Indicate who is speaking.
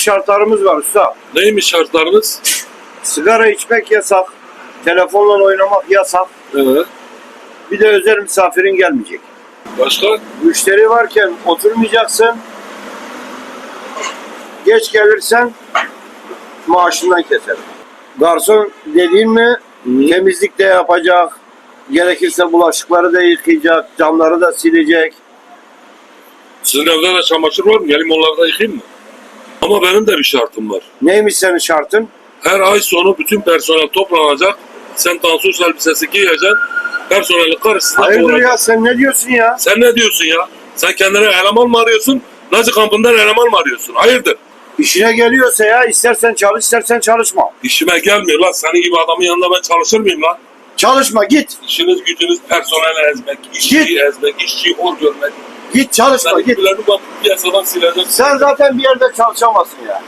Speaker 1: Şartlarımız var usta.
Speaker 2: Neymiş şartlarınız?
Speaker 1: Sigara içmek yasak. Telefonla oynamak yasak.
Speaker 2: Evet.
Speaker 1: Bir de özel misafirin gelmeyecek.
Speaker 2: Başka?
Speaker 1: Müşteri varken oturmayacaksın. Geç gelirsen maaşından keserim. Garson dediğin mi temizlik de yapacak. Gerekirse bulaşıkları da yıkayacak, camları da silecek.
Speaker 2: Sizin evde de çamaşır var mı? Gelin onları da yıkayayım mı? Ama benim de bir şartım var.
Speaker 1: Neymiş senin şartın?
Speaker 2: Her ay sonu bütün personel toplanacak. Sen tansus elbisesi giyeceksin. Personeli karşısına
Speaker 1: Hayırdır
Speaker 2: doğrayacaksın.
Speaker 1: ya sen ne diyorsun ya?
Speaker 2: Sen ne diyorsun ya? Sen kendine eleman mı arıyorsun? Nazi kampından eleman mı arıyorsun? Hayırdır?
Speaker 1: İşine geliyorsa ya istersen çalış istersen çalışma.
Speaker 2: İşime gelmiyor lan. Senin gibi adamın yanında ben çalışır mıyım lan?
Speaker 1: Çalışma git.
Speaker 2: İşiniz gücünüz personel ezmek, işçiyi ezmek, işçiyi hor görmek.
Speaker 1: Git çalışma git.
Speaker 2: gibilerini bak
Speaker 1: Sen zaten bir yerde çalışamazsın ya.